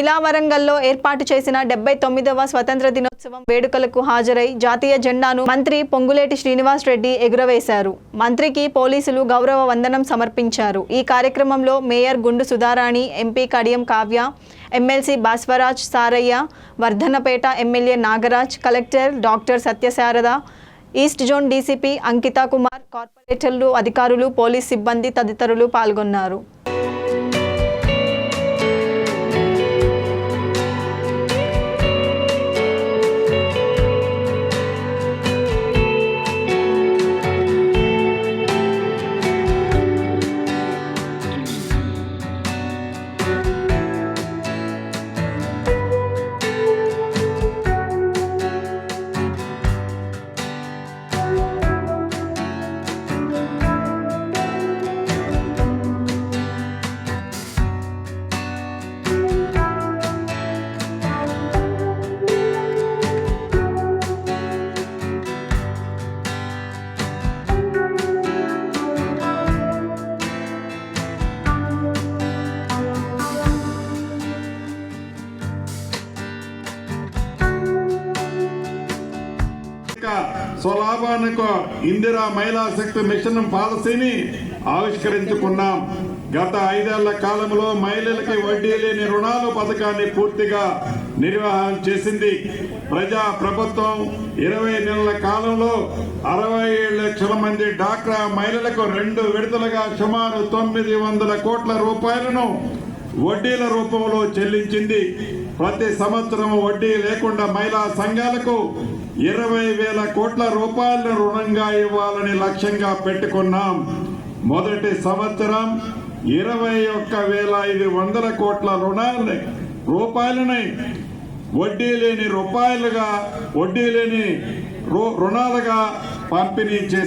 ఇలా వరంగల్లో ఏర్పాటు చేసిన డెబ్బై తొమ్మిదవ స్వతంత్ర దినోత్సవం వేడుకలకు హాజరై జాతీయ జెండాను మంత్రి పొంగులేటి శ్రీనివాస్ రెడ్డి ఎగురవేశారు. మంత్రికి పోలీసులు గౌరవ వందనం సమర్పించారు. ఈ కార్యక్రమంలో mayor Gundu Sudharani MP Kadiyam Kavya MLC Baswaraj Saraiah Vardhannapet MLA Nagaraj collector doctor Satyasharada east zone DCP Ankita Kumar కార్పొరేటర్లు అధికారులు పోలీస్ సిబ్బంది తదితరులు పాల్గొన్నారు. స్వలాభానికి ఇందిరా మహిళా శక్తి మిషన్ పాలసీని ఆవిష్కరించుకున్నాం. గత ఐదేళ్ళ కాలంలో మహిళలకి వడ్డీ లేని రుణాలు పథకాన్ని పూర్తిగా నిర్వహణ చేసింది. ప్రజా ప్రభుత్వం ఇరవై నెలల కాలంలో అరవై ఏడు లక్షల మంది డాక్రా మహిళలకు రెండు విడతలుగా సుమారు తొమ్మిది వందల కోట్ల రూపాయలను వడ్డీల రూపంలో చెల్లించింది. ప్రతి సంవత్సరం వడ్డీ లేకుండా మహిళా సంఘాలకు ఇరవై వేల కోట్ల రూపాయలను రుణంగా ఇవ్వాలని లక్ష్యంగా పెట్టుకున్నాం. మొదటి సంవత్సరం ఇరవై ఒక్క వేల ఐదు వందల కోట్ల రుణాలని రూపాయలని వడ్డీ లేని రూపాయలుగా వడ్డీ లేని రుణాలుగా పంపిణీ చేశారు.